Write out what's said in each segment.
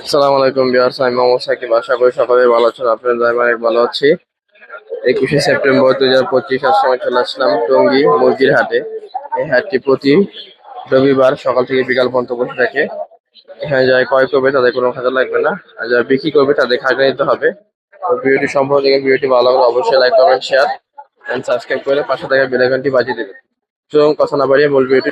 আসসালামু আলাইকুম বিহার আমি মোহাম্মদ সাকিব। আশা করি সকলে ভালো আছেন। আপনাদের আমি অনেক ভালো আছি। একুশে সেপ্টেম্বর দুই হাজার পঁচিশ আজ সময় চলে আসলাম টঙ্গী মুরগির হাটে এই হাটটি প্রতি রবিবার সকাল থেকে বিকাল পর্যন্ত বসে থাকে। এখানে যারা ক্রয় করবে তাদের কোনো খাতা লাগবে না। আর যারা বিক্রি করবে তাদের খাতা নিতে হবে। ভিডিওটি সম্পর্কে দেখে ভিডিওটি ভালো লাগলে অবশ্যই like comment share and subscribe করে পাশে থাকা বেল আইকনটি বাজিয়ে দেবেন। সুতরাং কথা না বাড়িয়ে মূল ভিডিওটি।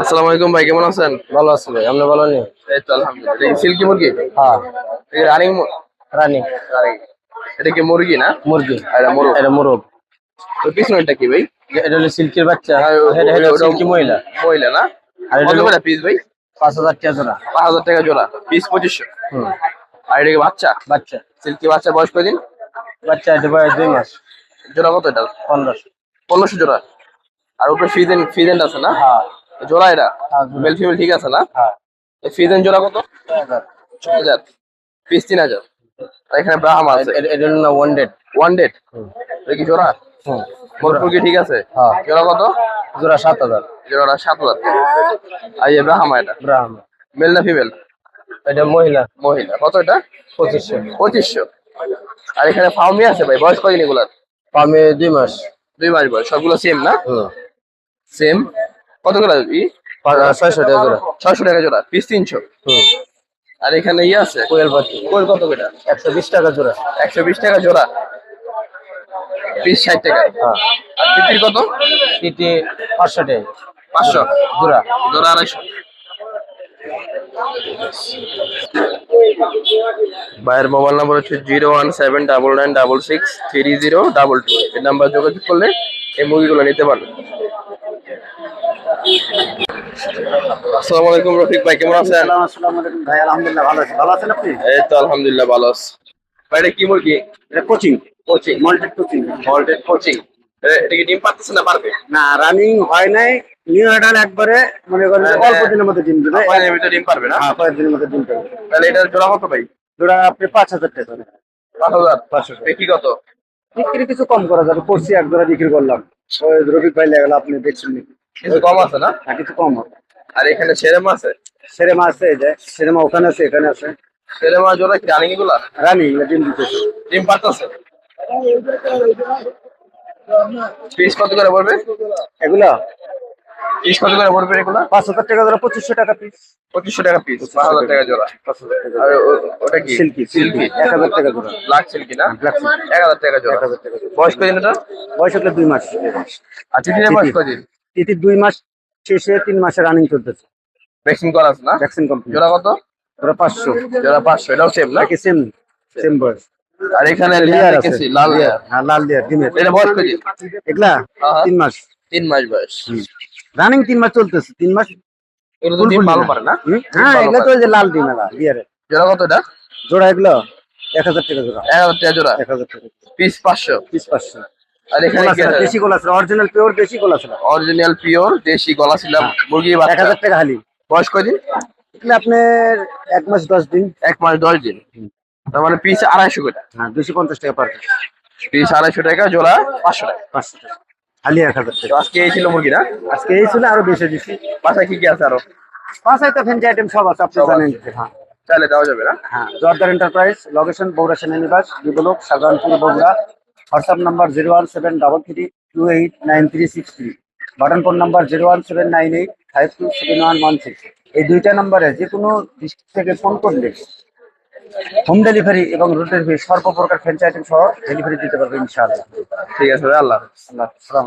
আসসালামু আলাইকুম ভাই কেমন আছেন? ভালো আছে ভাই আপনি ভালো নেই এই তো আলহামদুলিল্লাহ। সিল্কি মুরগি? হ্যাঁ। রানিং রানী। এটা কি মুরগি না? মুরগি। এটা মোরগ। এটা মোরগ। তো পিছনেরটা কি ভাই? এটা হলো সিল্কের বাচ্চা। আর এটা হলো সিল্কি মহিলা। মহিলা না? আর এটা কত পিস ভাই? পাঁচ হাজার টাকা জোড়া। পাঁচ হাজার টাকা জোড়া। পিস পঁচিশশো। হুম। আর এটা কি বাচ্চা? বাচ্চা। সিল্কি বাচ্চা বয়স কদিন বাচ্চা এটা বয়স দুই মাস। জোড়া কত এটা? পনেরোশো। পনেরোশো জোড়া। আর উপরে ফিজেন ফিজেন্ট আছে না? হ্যাঁ। জোড়া এটা? হ্যাঁ, মেল ফিমেল ঠিক আছে না? হ্যাঁ। ফিজেন জোড়া কত? ছয় হাজার। পিস তিন হাজার। আর এখানে ব্রাহ্মা আছে। এটা- হলো ওয়ান ডেট ওয়ান ডেট কি জোড়া? হুম। মোরগ কি ঠিক আছে? হ্যাঁ। জোড়া কত? জোড়া সাত হাজার। জোড়াটা সাত হাজার। আর এই ব্রাহ্মা এটা? ব্রাহ্ম মেল না ফিমেল এটা মহিলা। মহিলা। কত এটা? পঁচিশশো। পঁচিশশো। আর এখানে ফার্মি আছে ভাই? বয়স কদিন এগুলার? পামে দুই মাস। দুই মাস বয়স। সবগুলো সেম না? হুম। সেম কত করে? ই? ছয়শো টাকা জোড়া ছয়শো টাকা জোড়া পিস তিনশো। হুম। আর এখানে ইয়ে আছে? কোয়েল পাখি। কোয়েল কত করে? একশো বিশ টাকা জোড়া। একশো বিশ টাকা জোড়া। পিস ষাট টাকা। হ্যাঁ। আর তিতির কত? তিতি পাঁচশো টাকা। পাঁচশো? জোড়া। জোড়া আড়াইশো। ভাইয়ের মোবাইল নাম্বার হচ্ছে zero one seven double nine double six three zero double two. এই নাম্বার যোগাযোগ করলে এই মুরগিগুলো নিতে পারবেন আসসালামু আলাইকুম রফিক ভাই কেমন আছেন? আসসালামু আলাইকুম ভাই আলহামদুলিল্লাহ ভালো আছি। ভালো আছেন আপনি? এই তো আলহামদুলিল্লাহ ভালো আছি। ভাই এটা কি মুরগি? এটা কোচিং। কোচিং। মল্টেড কোচিং। মল্টেড কোচিং। এটা কি ডিম পাচ্ছে না পারবে? না রানিং হয় নাই। নিউ একবারে মনে করেন হ্যাঁ, অল্প দিনের মধ্যে ডিম দেবে। ভিতরে ডিম পারবে না? হ্যাঁ কয়েক দিনের মধ্যে ডিম দেবে তাহলে এটার জোড়া কত ভাই? জোড়া আপনি পাঁচ হাজার টাকা। পাঁচ হাজার? পাঁচশো বিক্রি কত? বিক্রি কিছু কম করা যাবে। করছি এক জোড়া বিক্রি করলাম। রবি ভাই লেগে আপনি দেখছেন নাকি কিছু কম আছে না? হ্যাঁ কিছু কম হবে আর এখানে ছেলেমা আছে? সেরেমা আছে এই যে সেরেমা ওখানে আছে এখানে আছে। ছেলেমা জোড়া কি রানিংগুলা রানি ডিম দিতেছে। ডিম পারতেছে পিস কত করে পড়বে? এগুলা? পিস কত করে পড়বে এগুলা? পাঁচ হাজার টাকা জোড়া পঁচিশশো টাকা পিস পঁচিশশো টাকা পিস পাঁচ হাজার টাকা জোড়া। আর ওটা কি? Silky silky. এক হাজার টাকা জোড়া। ব্ল্যাক সিল্কি না? এক হাজার টাকা জোড়া। এক হাজার টাকা বয়স কদিন এটা? বয়স হলে দুই মাস। আর চিঠির বয়স কদিন? তিথি দুই মাস শেষে তিন মাসে রানিং চলতেছে। ভ্যাকসিন করা আছে না? ভ্যাকসিন কমপ্লিট জোড়া কত? ওরা পাঁচশো। জোড়া পাঁচশো এটাও সেম না? সেম সেম বয়স। আর এখানে লেয়ার আছে। লাল লেয়ার হ্যাঁ লাল লেয়ার ডিমের। এটা বয়স কদিন এগুলা হ্যাঁ, হ্যাঁ। তিন মাস। তিন মাস বয়স। রানিং তিন মাস চলতেছে তিন মাস এগুলো তো ডিম ভালো পারে না? হ্যাঁ এগুলো পারে। চলছে লাল ডিম এলা লেয়ারে জোড়া কত এটা? জোড়া এগুলো এক হাজার টাকা জোড়া। এক হাজার টাকা জোড়া। এক হাজার টাকা। পিস পাঁচশো। পিস পাঁচশো। আর এখানে দেশি গোলা ছিল অরিজিনাল পিওর দেশি গোলা ছিল অরিজিনাল পিওর দেশি গলা মুরগি এক বাচ্চা হাজার টাকা হালি বয়স আপনার এক মাস দশ দিন। এক মাস দশ দিন। তার মানে পিস করে। হ্যাঁ দুশো পঞ্চাশ টাকা পার পিস আড়াইশো টাকা জোড়া পাঁচশো টাকা। পাঁচশো টাকা। হালি এক হাজার তো টাকা। আজকে এই ছিল মুরগি না আজকে এই ছিল আরও বেশি বাসায় কি কি আছে আরও? তো ফ্যান্সি আইটেম সব আছে আপনি জানেন। হ্যাঁ। চাইলে দেওয়া যাবে না? হ্যাঁ জর্দার enterprise location Bogura সেনানিবাস B block Sadharanpur Bogura. WhatsApp number zero one seven double three two eight nine three six three button phone number zero one seven nine eight five two seven one one six এই দুইটা নাম্বারে যে কোনো district থেকে phone করলে home delivery এবং route delivery সর্বপ্রকার item সহ ডেলিভারি দিতে পারবে ইনশাআল্লাহ। ঠিক আছে ভাই আল্লাহ আসসালাম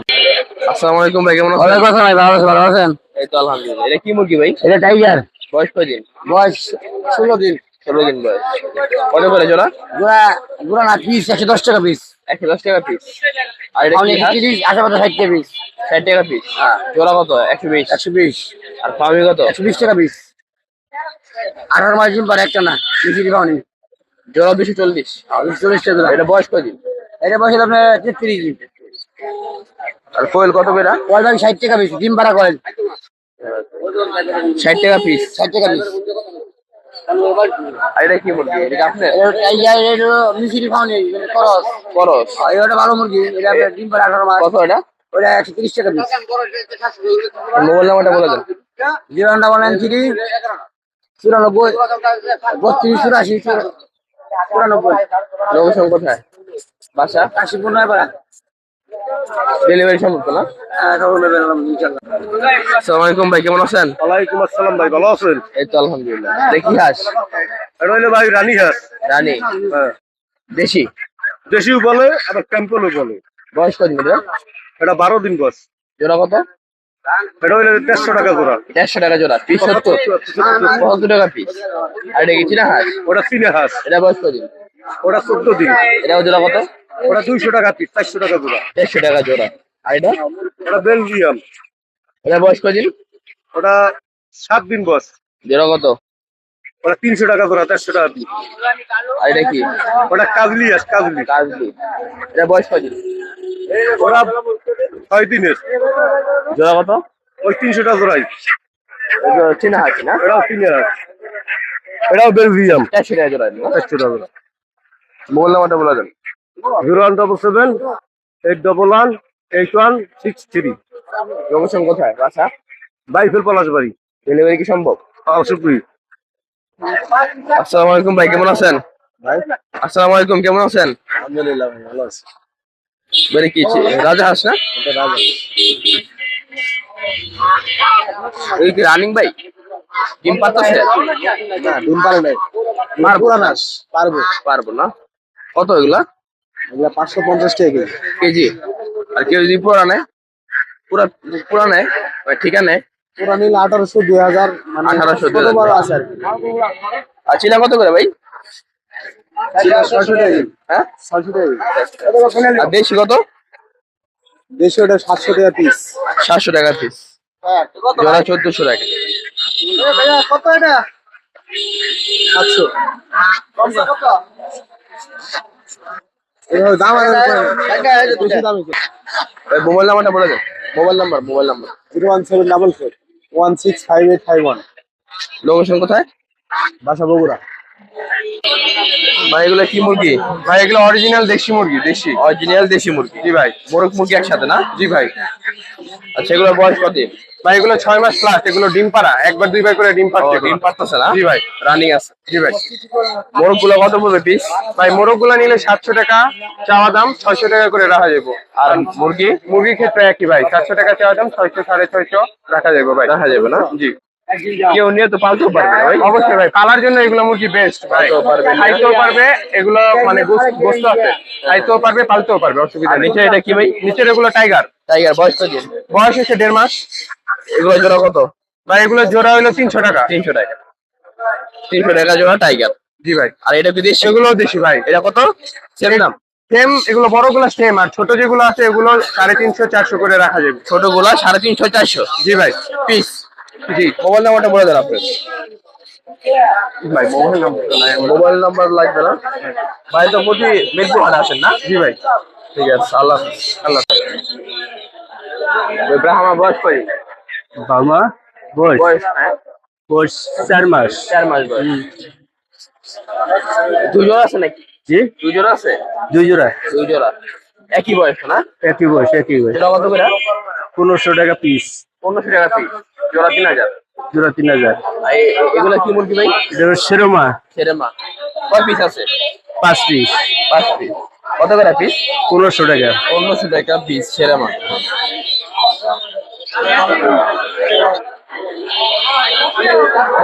আসসালামু আলাইকুম ভাই কেমন আছেন? কথা ভাই ভালো আছেন ভালো আছেন? এই তো আলহামদুলিল্লাহ। এটা কি মুরগি ভাই? এটা টাইগার বয়স কদিন বয়স ষোলো দিন। ষোলো দিন বয়স। কত করে জোড়া? গুড়া গুড়া না পিস একশো দশ টাকা পিস। একশো দশ টাকা পিস আর এটা? আশেপাশে ষাট টাকা পিস ষাট টাকা পিস জোড়া কত? একশো বিশ। একশো বিশ। আর কত? একশো বিশ টাকা পিস আঠারো মাস দিন পর একটা না বেশি নেই জোড়া দুশো চল্লিশ। চল্লিশ টাকা এটা বয়স কদিন? এটা আপনার তেত্রিশ দিন। আর কোয়েল কত ভাই ষাট টাকা পিস ডিম ভাড়া করেন ষাট টাকা পিস ষাট টাকা পিস এটা কি মুরগি? এটা আপনার মিশিরি করস। এটা ভালো মুরগি এটা ডিম ভাড়া আঠারো মাস। কত এটা? ওটা একশো তিরিশ টাকা পিস মোবাইল নাম্বারটা বলে দেন। জিরো নাম্বার ওয়ান থ্রি চুরানব্বই বত্রিশ চুরাশি চুরানব্বই। লোকেশন কোথায়? বাসা? কাশিপুর নয় পাড়া ডেলিভারি সম্ভব না? আসসালামু আলাইকুম ভাই কেমন আছেন? ওয়ালাইকুম আসসালাম ভাই ভালো আছেন? এই তো আলহামদুলিল্লাহ। দেখি হাঁস। এটা হইল ভাই রানী হাঁস। রানী? হ্যাঁ। দেশি? দেশিও বলে আবার ক্যাম্পেলও বলে। বয়স কত এটা বারো দিন বস জোড়া কত? এটা হইল দেড়শো টাকা জোড়া। দেড়শো টাকা জোড়া পিস সত্তর পঁচাত্তর টাকা পিস আর এটা কি চীনা হাঁস? ওটা চিনে হাঁস। এটা বয়স কদিন ওটা চোদ্দ দিন। এটা জোড়া কত? ওটা দুইশো টাকা পিস চারশো টাকা জোড়া। দেড়শো টাকা জোড়া। আর এটা? ওটা বেলজিয়াম। এটা বয়স কদিন? ওটা সাত দিন বস জোড়া কত? ওটা তিনশো টাকা জোড়া চারশো টাকা পিস আর এটা কি? ওটা কাজলি হাঁস কাজলি। কাজলি। এটা বয়স কদিন? ওরা ছয় দিনের। জোড়া কত? ওই তিনশো টাকা জোড়াই। চীনা হাঁস না? এটাও চিনে হাঁস এটাও বেলজিয়াম। চারশো টাকা জোড়া। চারশো টাকা জোড়া। মোবাইল নাম্বারটা বলে দেন zero one double seven eight double one eight one six three location কোথায় বাসা? বাইফেল পলাশবাড়ি। ডেলিভারি কি সম্ভব? আশুপুরি আসসালামু আলাইকুম ভাই কেমন আছেন? আসসালামু আলাইকুম কেমন আছেন? আলহামদুলিল্লাহ ভালো আছে। কি রাজা হাঁস না? এই কি রানিং ভাই? ডিম পাতাছে না ডিম পারে নাই। পারব। নাস পারব। পারব না। কত এগুলা? এগুলা পাঁচশো পঞ্চাশ টাকা কেজি। কেজি? আর কেউ যদি পুরা নেয়? পুরা পুরা নেয়? ঠিকা নেয়? পুরা নিলে আঠারোশো দুই হাজার মানে 1800, ছোট বড় আছে আর চিনা কত করে ভাই? হ্যাঁ? আর দেশি কত? দেশি ওটা সাতশো টাকা পিস সাতশো টাকা পিস জোড়া চোদ্দশো টাকা। কত এটা সাতশো। দাম। বেশি দামই মোবাইল নাম্বারটা বলে দেন mobile number mobile number zero one seven double four one six five eight five one. Location কোথায়? বাসা বগুড়া। ভাই এগুলো কি মুরগি? ভাই এগুলো অরিজিনাল দেশি মুরগি দেশি। অরিজিনাল দেশি মুরগি। জি ভাই। মোরগ মুরগি একসাথে না? জি ভাই। আচ্ছা এগুলো বয়স কত? ভাই এগুলো ছয় মাস প্লাস এগুলো ডিম পাড়া। একবার দুইবার করে ডিম ও, পাচ্ছে ডিম পারতেছে না? জি ভাই। রানিং আছে। জি ভাই। মোরগগুলো কত পড়বে পিস ভাই মোরগগুলা নিলে সাতশো টাকা চাওয়া দাম ছয়শো টাকা করে রাখা যাব। আর মুরগি? মুরগির ক্ষেত্রে একই ভাই সাতশো টাকা চাওয়া দাম ছয়শো সাড়ে ছয়শো রাখা যাবে ভাই। রাখা যাবে না? জি। কেউ নিয়ে তো পালতেও পারবে ভাই। অবশ্যই ভাই পালার জন্য এগুলো মুরগি বেস্ট ভাই পারবে। খাইতেও পারবে এগুলো মানে গোস- গোস্ত আছে। খাইতেও পারবে পালতেও পারবে অসুবিধা নিচে এটা কি ভাই? নিচের এগুলো টাইগার টাইগার বয়স কত? দিন বয়স হচ্ছে দেড় মাস। এগুলো জোড়া কত? ভাই এগুলো জোড়া হলো তিনশো টাকা। তিনশো টাকা। তিনশো টাকা জোড়া টাইগার জি ভাই। আর এটা কি দেশি? এগুলো দেশি ভাই। এটা কত? সেম দাম? সেম এগুলো বড়গুলো সেম আর ছোট যেগুলো আছে এগুলো সাড়ে তিনশো চারশো করে রাখা যাবে। ছোটগুলা সাড়ে তিনশো চারশো। জি ভাই। পিস জি মোবাইল নাম্বারটা বলে দেন আপনার ভাই মোবাইল নাম্বার মোবাইল নাম্বার লাগবে না। ভাই তো প্রতি মিরপুর হাটে আসেন না? জি ভাই। ঠিক আছে আল্লাহ। আল্লাহ ব্রাহ্মা বয়স কই বাবা বয়স? বয়স হ্যাঁ। বয়স চার মাস। চার মাস বয়স। দুই জোড়া আছে নাকি? জি? দুই জোড়া আছে? দুই জোড়া। দুই জোড়া। একই বয়স না? একই বয়স একই বয়স। কত করে? পনেরোশো টাকা পিস পনেরোশো টাকা পিস জোড়া তিন হাজার। জোড়া তিন হাজার। এগুলা কি মুরগি ভাই? এটা সেরোমা ছেড়ে কয় পিস আছে? পাঁচ পিস পাঁচ পিস কত করে পিস পনেরোশো টাকা। পনেরোশো টাকা পিস ছেড়ে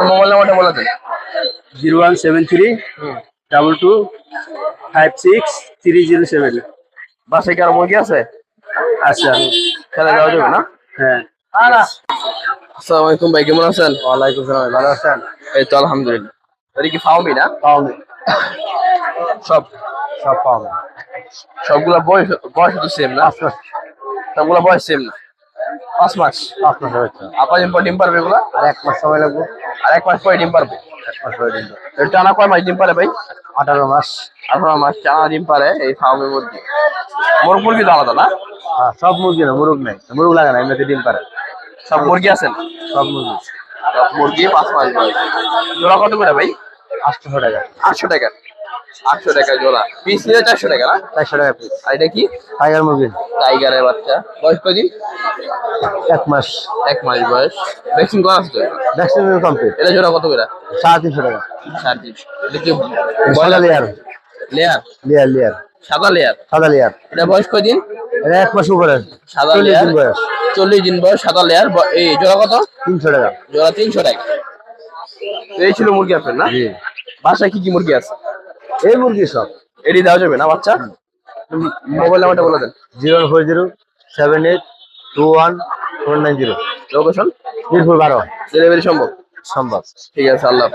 মোবাইল নাম্বারটা বলে দেন। Zero one seven three double two five six three zero seven. বাসায় কি আরও মুরগি আছে? আচ্ছা খেলা যাওয়া যাবে না? হ্যাঁ। আসসালামু আলাইকুম ভাই কেমন আছেন? ওয়ালাইকুম সালাম ভালো আছেন? এই তো আলহামদুলিল্লাহ। এটা কি ফাউমি না? পাওনি সব। সব পাওনি সবগুলা বয়স বয়স তো সেম না? সবগুলা বয়স সেম না? পাঁচ মাস। পাঁচ মাস হয়েছে। আপা ডিম পর ডিম পারবে এগুলা? আর এক মাস সময় লাগবে। আর এক মাস পরে ডিম পারবে? এক মাস পরে দিন এর টানা কয় মাস ডিম পারে ভাই? আঠারো মাস। আঠারো মাস টানা ডিম পারে এই ফার্মের মুরগি। মোর মুরগি তো আলাদা না? হ্যাঁ সব মুরগি না মুরগ নেই। মুরগ লাগে না এমনিতে ডিম পারে। সব মুরগি আছেন? সব মুরগি। সব মুরগি পাঁচ মাস বয়স। জোড়া কত করে ভাই? আটশোশো টাকা। আটশো টাকা। আটশো টাকা জোড়া। পিস নিলে চারশো টাকা না? চারশো টাকা পিস আর এটা কি? টাইগার মুরগি। টাইগারের বাচ্চা। বয়স কদিন এক মাস। এক মাস বয়স। ভ্যাকসিন করা আছে? ভ্যাকসিন কমপ্লিট এটা জোড়া কত করে? সাড়ে তিনশো টাকা। সাড়ে তিনশো। এটা কি সাদা লেয়ার লেয়ার লেয়ার লেয়ার সাদা লেয়ার সাদা লেয়ার এটা বয়স কদিন এক মাস উপরে। সাদা চল্লিশ লেয়ার বয়স। চল্লিশ দিন বয়স সাদা লেয়ার এই জোড়া কত? তিনশো টাকা। জোড়া তিনশো টাকা। এই ছিল মুরগি আপনার না? বাসায় কি কি মুরগি আছে? এই মুরগি সব। এটি দেওয়া যাবে না বাচ্চা? মোবাইল নাম্বারটা বলে দেন। Zero four zero seven eight two one four nine zero. Location? Mirpur বারো। ডেলিভারি সম্ভব? সম্ভব। ঠিক আছে আল্লাহ।